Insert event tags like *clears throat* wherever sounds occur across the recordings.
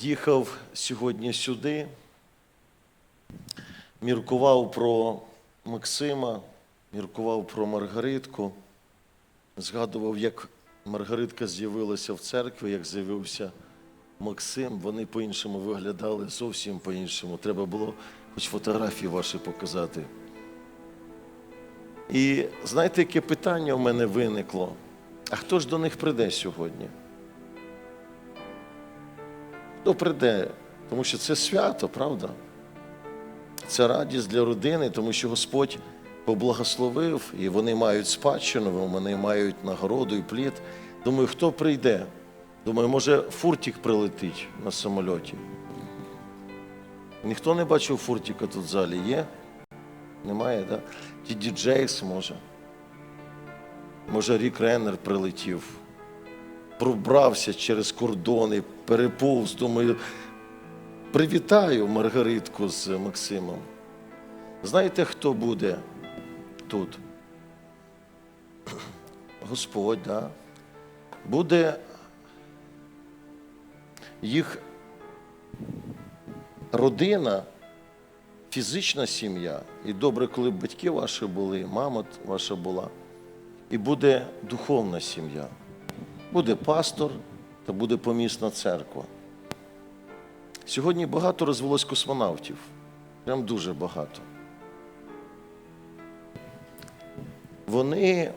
їхав сьогодні сюди, міркував про Максима, міркував про Маргаритку, згадував, як Маргаритка з'явилася в церкві, як з'явився Максим. Вони по-іншому виглядали, зовсім по-іншому. Треба було хоч фотографії ваші показати. І знаєте, яке питання в мене виникло? А хто ж до них прийде сьогодні? Хто прийде? Тому що це свято, правда? Це радість для родини, тому що Господь поблагословив, і вони мають спадщину, вони мають нагороду і плід. Думаю, хто прийде? Думаю, може, фуртик прилетить на самольоті. Ніхто не бачив фуртика тут в залі? Є? Немає, так? Ті діджейс може. Може, Рік Реннер прилетів, пробрався через кордони, переповз. Думаю, привітаю Маргаритку з Максимом. Знаєте, хто буде тут? Господь, да? Буде їх родина, фізична сім'я. І добре, коли б батьки ваші були, мама ваша була. І буде духовна сім'я. Буде пастор та буде помісна церква. Сьогодні багато розвелось космонавтів. Прям дуже багато. Вони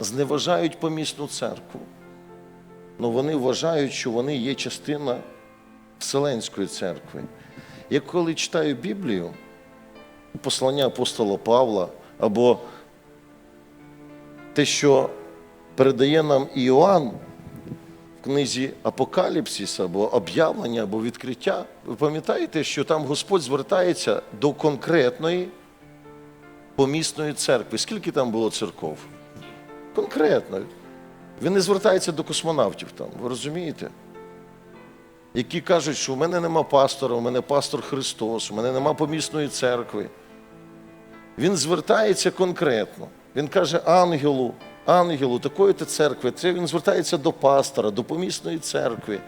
зневажають помісну церкву. але вони вважають, що вони є частина Вселенської церкви. Я коли читаю Біблію, послання апостола Павла або те, що передає нам Іоанн в книзі Апокаліпсис або об'явлення, або відкриття, ви пам'ятаєте, що там Господь звертається до конкретної помісної церкви. Скільки там було церков? Конкретно. Він не звертається до космонавтів там, ви розумієте? Які кажуть, що у мене нема пастора, у мене пастор Христос, у мене нема помісної церкви. Він звертається конкретно. Він каже ангелу, ангелу такої то церкви. Це він звертається до пастора, до помісної церкви.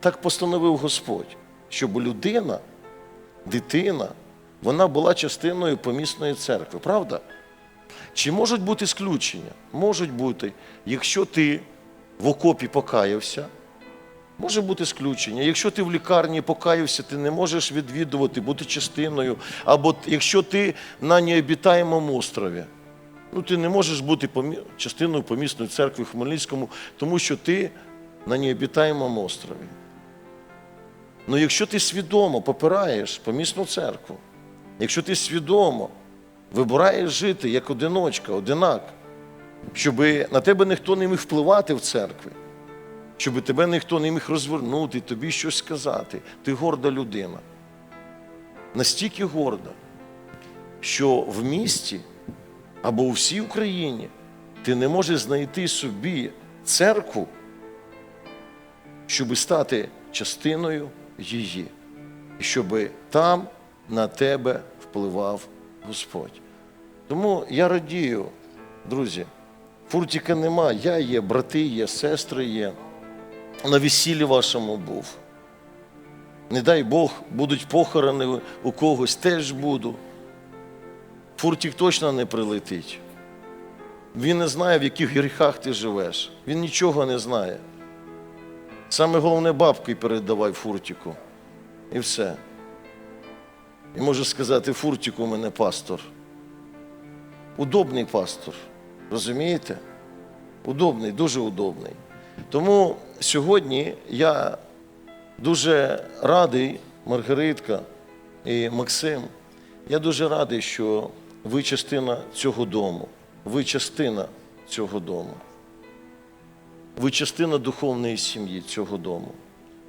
Так постановив Господь, щоб людина, дитина, вона була частиною помісної церкви. Правда? Чи можуть бути сключення? Можуть бути. Якщо ти в окопі покаявся, може бути сключення. Якщо ти в лікарні покаявся, ти не можеш відвідувати, бути частиною. Або якщо ти на необітаємому острові, ну ти не можеш бути помі- частиною помісної церкви в Хмельницькому, тому що ти на необітаємому острові. Ну якщо ти свідомо попираєш помісну церкву, якщо ти свідомо вибираєш жити як одиночка, одинак, щоб на тебе ніхто не міг впливати в церкві, щоб тебе ніхто не міг розвернути, тобі щось сказати. Ти горда людина. Настільки горда, що в місті або у всій Україні ти не можеш знайти собі церкву, щоб стати частиною її, і щоб там на тебе впливав Господь. Тому я радію, друзі, фуртика нема, я є, брати є, сестри є. На весіллі вашому був. Не дай Бог, будуть похорони у когось, теж буду. Фуртик точно не прилетить. Він не знає, в яких гріхах ти живеш. Він нічого не знає. Саме головне бабки передавай фуртику. І все. І може сказати, фуртик у мене пастор. Удобний пастор. Розумієте? Удобний, дуже удобний. Тому сьогодні я дуже радий, Маргаритка і Максим. Я дуже радий, що ви частина цього дому. Ви частина цього дому. Ви частина духовної сім'ї цього дому.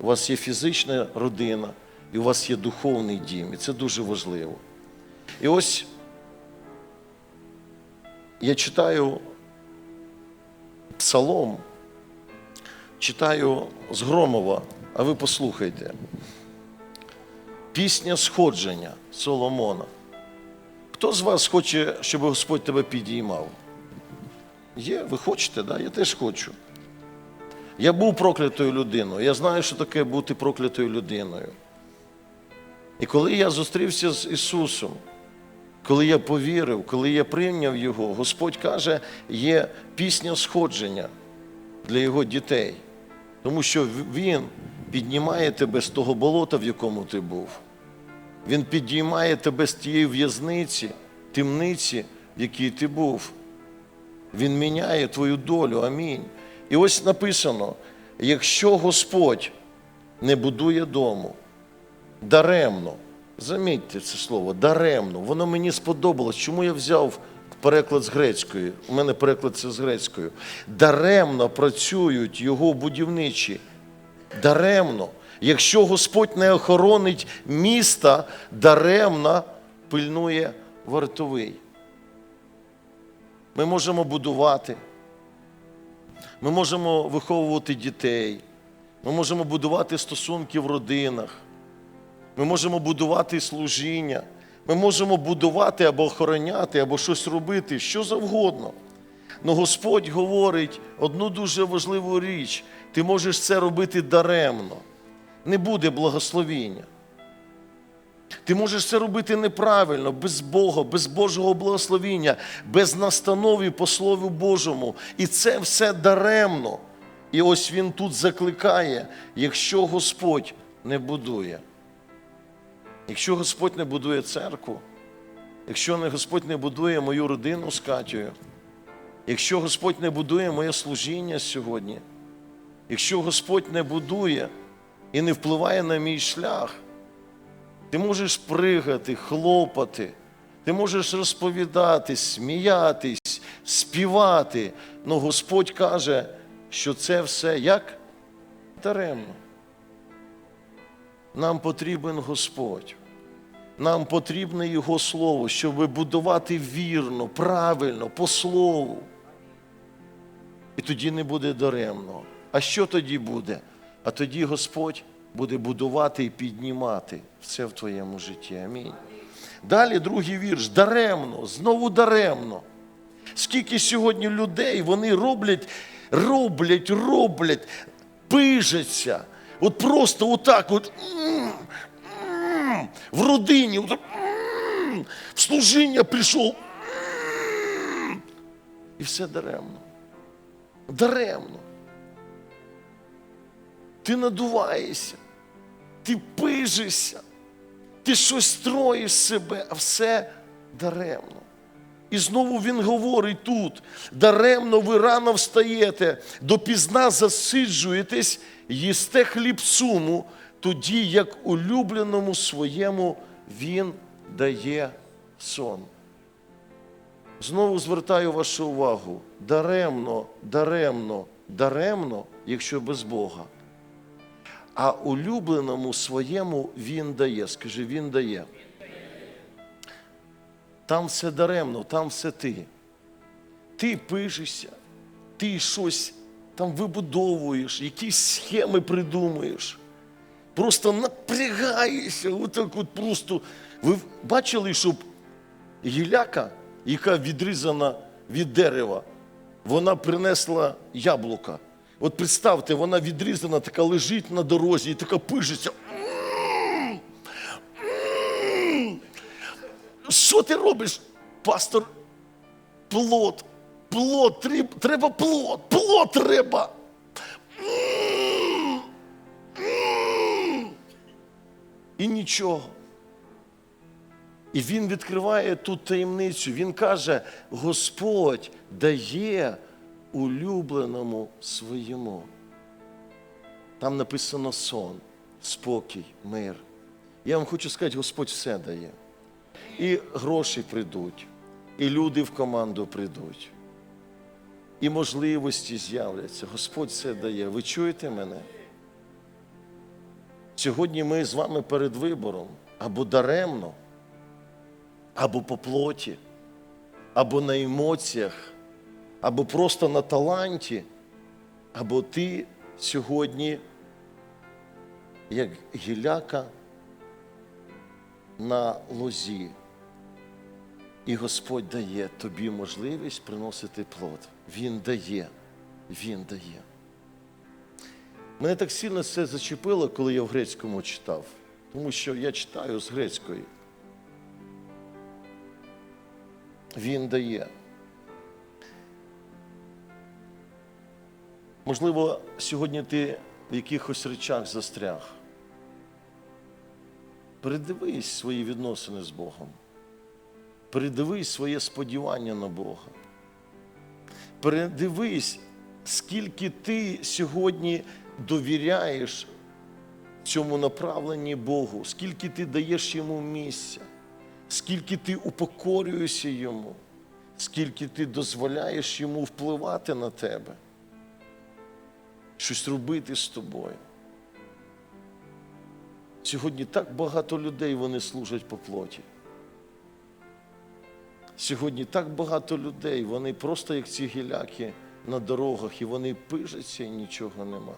У вас є фізична родина, і у вас є духовний дім. І це дуже важливо. І ось я читаю псалом, читаю з Громова, а ви послухайте. Пісня сходження Соломона. Хто з вас хоче, щоб Господь тебе підіймав? Є, ви хочете, да? я теж хочу. Я був проклятою людиною. Я знаю, що таке бути проклятою людиною. І коли я зустрівся з Ісусом, коли я повірив, коли я прийняв Його, Господь каже, є пісня сходження для Його дітей. Тому що Він піднімає тебе з того болота, в якому ти був. Він підіймає тебе з тієї в'язниці, темниці, в якій ти був. Він міняє твою долю. Амінь. І ось написано: якщо Господь не будує дому, даремно, замітьте це слово, даремно, воно мені сподобалось. Чому я взяв переклад з грецької? У мене переклад це з грецькою. Даремно працюють його будівничі. Даремно. Якщо Господь не охоронить міста, даремно пильнує вартовий. Ми можемо будувати, ми можемо виховувати дітей, ми можемо будувати стосунки в родинах, ми можемо будувати служіння, ми можемо будувати або охороняти, або щось робити, що завгодно. Но Господь говорить одну дуже важливу річ: ти можеш це робити даремно, не буде благословіння. Ти можеш це робити неправильно, без Бога, без Божого благословіння, без настанови по Слову Божому. І це все даремно. І ось він тут закликає, якщо Господь не будує, якщо Господь не будує церкву, якщо Господь не будує мою родину з Катєю, якщо Господь не будує моє служіння сьогодні, якщо Господь не будує і не впливає на мій шлях, ти можеш пригати, хлопати, ти можеш розповідати, сміятись, співати. Ну Господь каже, що це все як даремно. Нам потрібен Господь. Нам потрібне Його Слово, щоб будувати вірно, правильно, по слову. І тоді не буде даремно. А що тоді буде? А тоді Господь буде будувати і піднімати все в твоєму житті. Амінь. Далі другий вірш. Даремно, знову даремно. Скільки сьогодні людей вони роблять, роблять, роблять, пижаться. От просто отак, от, в родині, от, в служіння прийшов. І все даремно. Даремно. Ти надуваєшся, ти пижишся, ти щось строїш себе, а все даремно. І знову він говорить тут: даремно ви рано встаєте, допізна засиджуєтесь, їсте хліб суму, тоді як улюбленому своєму він дає сон. Знову звертаю вашу увагу: даремно, даремно, даремно, якщо без Бога. А улюбленому своєму він дає. Скажи, він дає. Там все даремно, там все ти. Ти пишешся, ти щось там вибудовуєш, якісь схеми придумуєш. Просто напрягаєшся, отак от просто. Ви бачили, щоб гіляка, яка відрізана від дерева, вона принесла яблука. От представте, вона відрізана, така лежить на дорозі і така пижиться. Що ти робиш, пастор? Плод, плод, треба плод, плод треба. І нічого. І він відкриває ту таємницю. Він каже: Господь дає улюбленому своєму. Там написано сон, спокій, мир. Я вам хочу сказати, Господь все дає. І гроші прийдуть, і люди в команду прийдуть, і можливості з'являться. Господь все дає. Ви чуєте мене? Сьогодні ми з вами перед вибором або даремно, або по плоті, або на емоціях, або просто на таланті, або ти сьогодні, як гіляка на лозі. І Господь дає тобі можливість приносити плод. Він дає, Він дає. Мене так сильно це зачепило, коли я в грецькому читав, тому що я читаю з грецької. Він дає. Можливо, сьогодні ти в якихось речах застряг. Передивись свої відносини з Богом. Передивись своє сподівання на Бога. Передивись, скільки ти сьогодні довіряєш цьому направленні Богу, скільки ти даєш йому місця, скільки ти упокорюєшся йому, скільки ти дозволяєш йому впливати на тебе, щось робити з тобою. Сьогодні так багато людей вони служать по плоті. Сьогодні так багато людей, вони просто як ці гіляки на дорогах, і вони пижаться і нічого нема.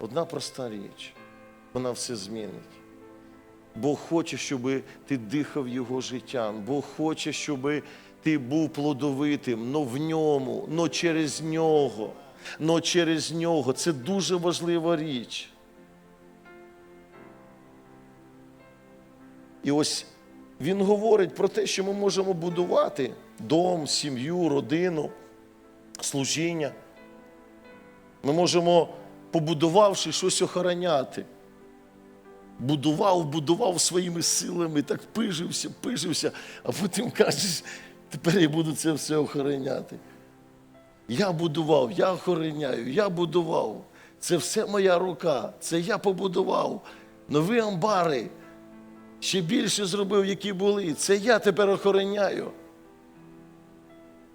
Одна проста річ, вона все змінить. Бог хоче, щоб ти дихав Його життям. Бог хоче, щоб ти був плодовитим, но в ньому, но через нього, но через нього. Це дуже важлива річ. І ось він говорить про те, що ми можемо будувати дом, сім'ю, родину, служіння. Ми можемо, побудувавши щось охороняти. Будував, будував своїми силами, так пижився, пижився, а потім кажеш, тепер я буду це все охороняти. Я будував, я охороняю, я будував. Це все моя рука, це я побудував. Нові амбари ще більше зробив, які були. Це я тепер охороняю.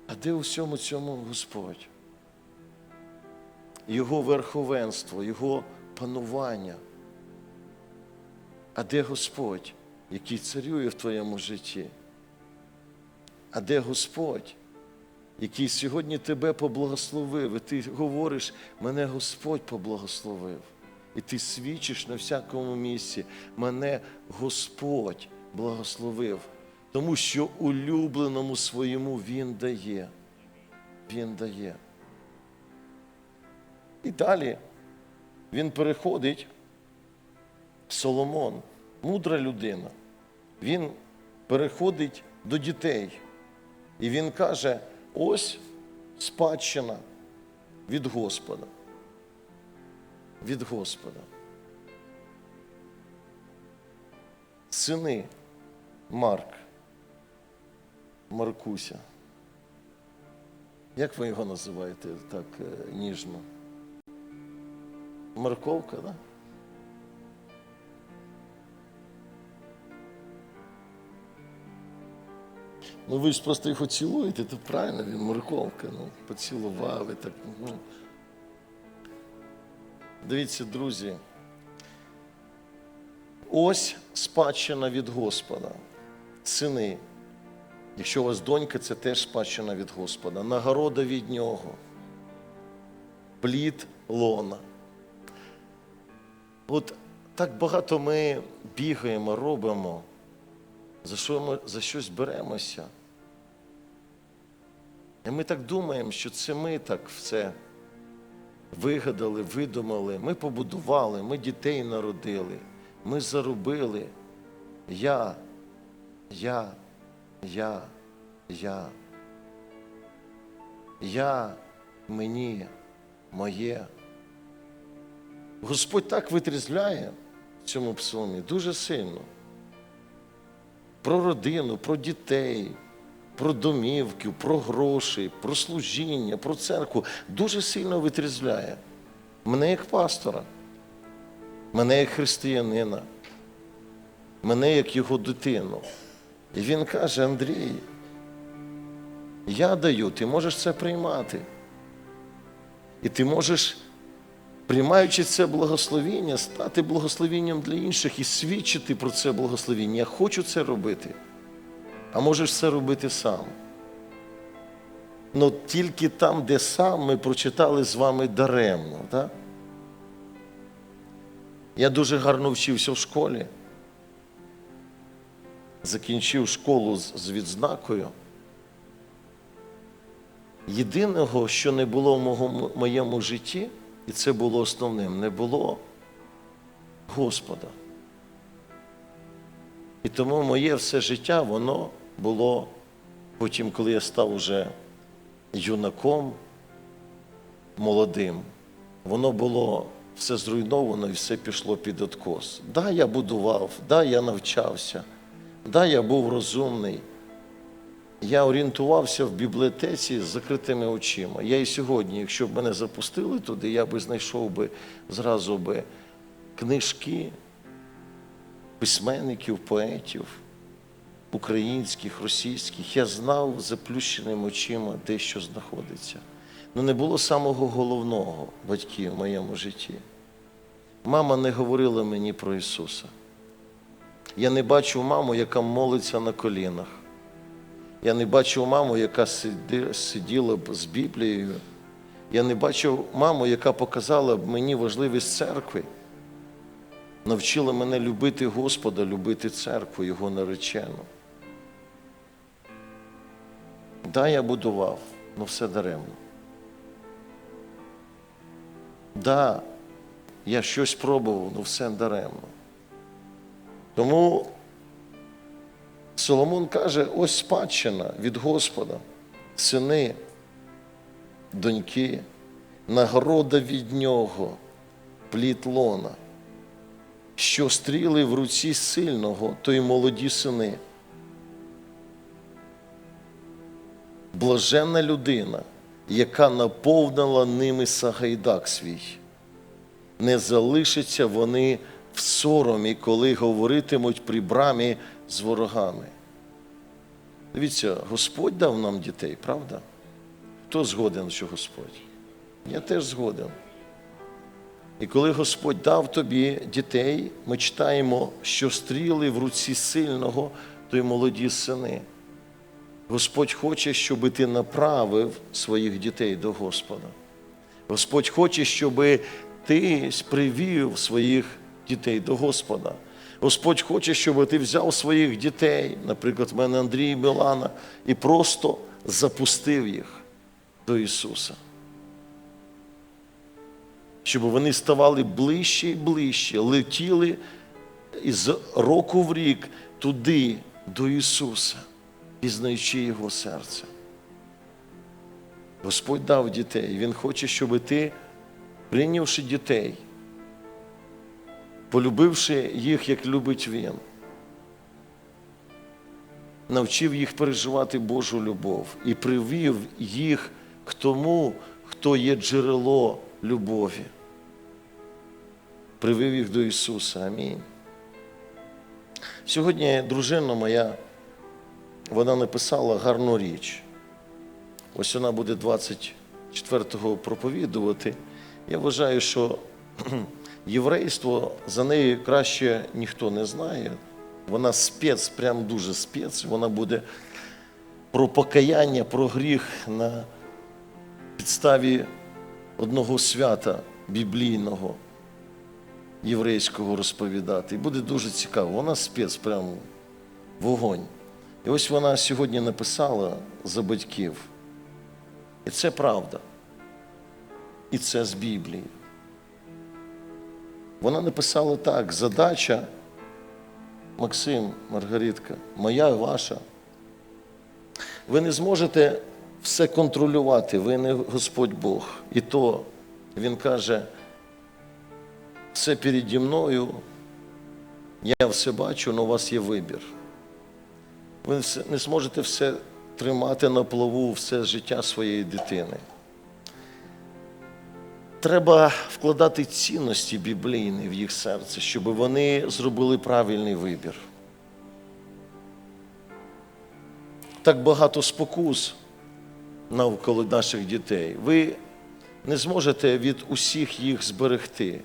А де у всьому цьому Господь? Його верховенство, Його панування. А де Господь, який царює в твоєму житті? А де Господь, який сьогодні тебе поблагословив, і ти говориш, мене Господь поблагословив. І ти свідчиш на всякому місці, мене Господь благословив, тому що улюбленому своєму Він дає. Він дає. І далі він переходить, Соломон, мудра людина, він переходить до дітей. І він каже: ось спадщина від Господа від Господа. Сини Марк, Маркуся. Як ви його називаєте так е, ніжно? Марковка, так? Да? Ну ви ж просто його цілуєте, то правильно, він морковка, ну, поцілували так. Ну. Дивіться, друзі. Ось спадщина від Господа. Сини. Якщо у вас донька, це теж спадщина від Господа. Нагорода від нього. Плід лона. От так багато ми бігаємо, робимо, за що ми за щось беремося. І ми так думаємо, що це ми так все вигадали, видумали, ми побудували, ми дітей народили, ми заробили. Я, я, я, я. Я, мені, моє. Господь так витрізляє в цьому псалмі дуже сильно. Про родину, про дітей, про домівки, про гроші, про служіння, про церкву дуже сильно витрізляє. Мене як пастора, мене як християнина, мене як його дитину. І він каже: Андрій, я даю, ти можеш це приймати. І ти можеш, приймаючи це благословіння, стати благословенням для інших і свідчити про це благословіння. Я хочу це робити а можеш це робити сам. Ну тільки там, де сам ми прочитали з вами даремно. Так? Я дуже гарно вчився в школі. Закінчив школу з, відзнакою. Єдиного, що не було в мого, моєму житті, І це було основним. Не було Господа. І тому моє все життя, воно було потім, коли я став уже юнаком, молодим, воно було все зруйновано і все пішло під откос. Да, я будував, да, я навчався, да, я був розумний. Я орієнтувався в бібліотеці з закритими очима. Я і сьогодні, якщо б мене запустили туди, я би знайшов би зразу би книжки письменників, поетів, українських, російських. Я знав заплющеними очима, де що знаходиться. Ну не було самого головного батьків в моєму житті. Мама не говорила мені про Ісуса. Я не бачив маму, яка молиться на колінах. Я не бачив маму, яка сиділа б з Біблією. Я не бачив маму, яка показала б мені важливість церкви. Навчила мене любити Господа, любити церкву, Його наречену. Да, я будував, але все даремно. Да, я щось пробував, але все даремно. Тому Соломон каже: ось спадщина від Господа, сини, доньки, нагорода від нього, плід лона, що стріли в руці сильного, то й молоді сини. Блаженна людина, яка наповнила ними сагайдак свій. Не залишаться вони в соромі, коли говоритимуть при брамі з ворогами. Дивіться, Господь дав нам дітей, правда? Хто згоден, що Господь? Я теж згоден. І коли Господь дав тобі дітей, ми читаємо, що стріли в руці сильного, то й молоді сини. Господь хоче, щоб ти направив своїх дітей до Господа. Господь хоче, щоб ти привів своїх дітей до Господа. Господь хоче, щоб ти взяв своїх дітей, наприклад, в мене Андрій і Мілана, і просто запустив їх до Ісуса. Щоб вони ставали ближче і ближче, летіли із року в рік туди, до Ісуса, пізнаючи Його серце. Господь дав дітей. Він хоче, щоб ти, прийнявши дітей, полюбивши їх, як любить Він, навчив їх переживати Божу любов і привів їх к тому, хто є джерело любові. Привив їх до Ісуса. Амінь. Сьогодні дружина моя, вона написала гарну річ. Ось вона буде 24-го проповідувати. Я вважаю, що *clears throat* єврейство за нею краще ніхто не знає. Вона спец, прям дуже спец. Вона буде про покаяння, про гріх на підставі одного свята біблійного, єврейського розповідати. І буде дуже цікаво. Вона спец, прям вогонь. І ось вона сьогодні написала за батьків. І це правда. І це з Біблії. Вона написала так: задача, Максим, Маргаритка, моя і ваша. Ви не зможете все контролювати, ви не Господь Бог. І то Він каже, все переді мною, я все бачу, але у вас є вибір. Ви не зможете все тримати на плаву все життя своєї дитини. Треба вкладати цінності біблійні в їх серце, щоб вони зробили правильний вибір. Так багато спокус навколо наших дітей. Ви не зможете від усіх їх зберегти.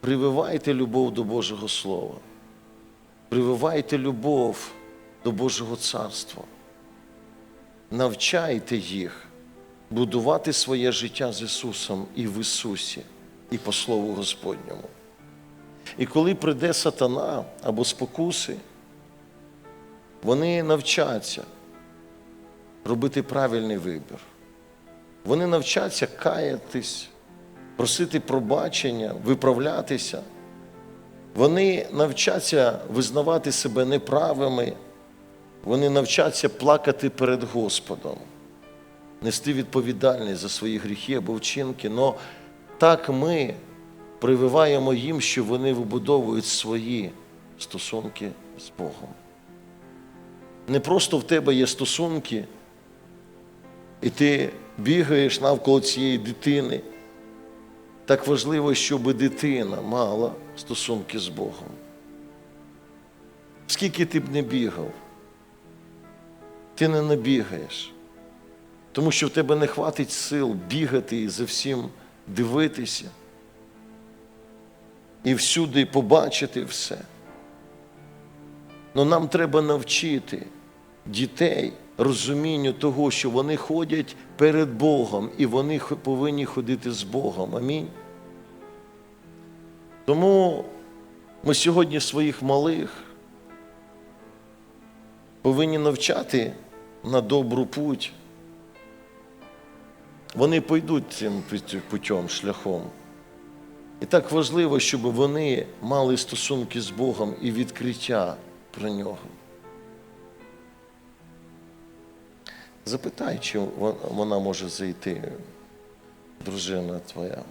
Прививайте любов до Божого Слова. Прививайте любов до Божого Царства. Навчайте їх будувати своє життя з Ісусом і в Ісусі, і по Слову Господньому. І коли прийде сатана або спокуси, вони навчаться робити правильний вибір. Вони навчаться каятись, просити пробачення, виправлятися. Вони навчаться визнавати себе неправими, вони навчаться плакати перед Господом, нести відповідальність за свої гріхи або вчинки. Но так ми прививаємо їм, що вони вибудовують свої стосунки з Богом. Не просто в тебе є стосунки, і ти бігаєш навколо цієї дитини. Так важливо, щоб дитина мала стосунки з Богом. Скільки ти б не бігав, ти не набігаєш, тому що в тебе не хватить сил бігати і за всім дивитися і всюди побачити все. Но нам треба навчити дітей розумінню того, що вони ходять перед Богом і вони повинні ходити з Богом. Амінь. Тому ми сьогодні своїх малих повинні навчати на добру путь. Вони пойдуть цим путем, шляхом. І так важливо, щоб вони мали стосунки з Богом і відкриття про нього. Запитай, чи вона може зайти, дружина твоя.